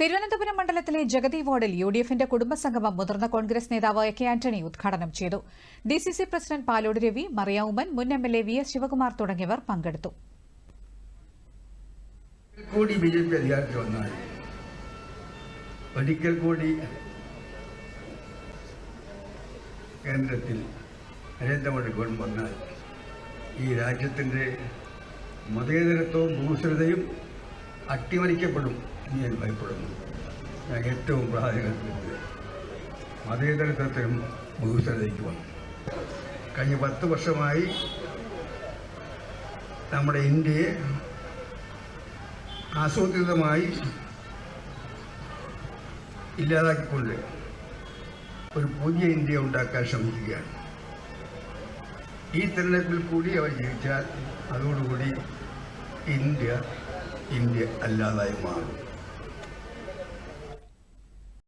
തിരുവനന്തപുരം മണ്ഡലത്തിലെ ജഗതി വാർഡിൽ U D എഫിന്റെ കുടുംബസംഗമം മുതിർന്ന കോൺഗ്രസ് നേതാവ് എ കെ ആന്റണി ഉദ്ഘാടനം ചെയ്തു. D C president Palode Ravi Mariya Oommen മുൻ M L A V S Sivakumar തുടങ്ങിയവർ പങ്കെടുത്തു. കൂടി ബി ജെ പി അധികാരത്തിൽ കൂടി കേന്ദ്രത്തിൽ നരേന്ദ്രമോദി ഗവൺമെന്റ് വന്നാൽ ഈ രാജ്യത്തിന്റെ മതേതരത്വവും ഭൂസ്വരതയും അട്ടിമറിക്കപ്പെടും. ഞാൻ ഭയപ്പെടുന്നു. ഞാൻ ഏറ്റവും പ്രാധാന്യം മതേതരത്വത്തിനും മതേതരത്വത്തിനും വന്നു. കഴിഞ്ഞ പത്ത് വർഷമായി നമ്മുടെ ഇന്ത്യയെ ആസൂത്രിതമായി ഇല്ലാതാക്കിക്കൊണ്ട് ഒരു പുതിയ ഇന്ത്യ ഉണ്ടാക്കാൻ ശ്രമിക്കുകയാണ്. ഈ തെരഞ്ഞെടുപ്പിൽ കൂടി അവർ ജയിച്ചാൽ അതോടുകൂടി ഇന്ത്യ ഇന്ത്യ അല്ലാതായി മാറും.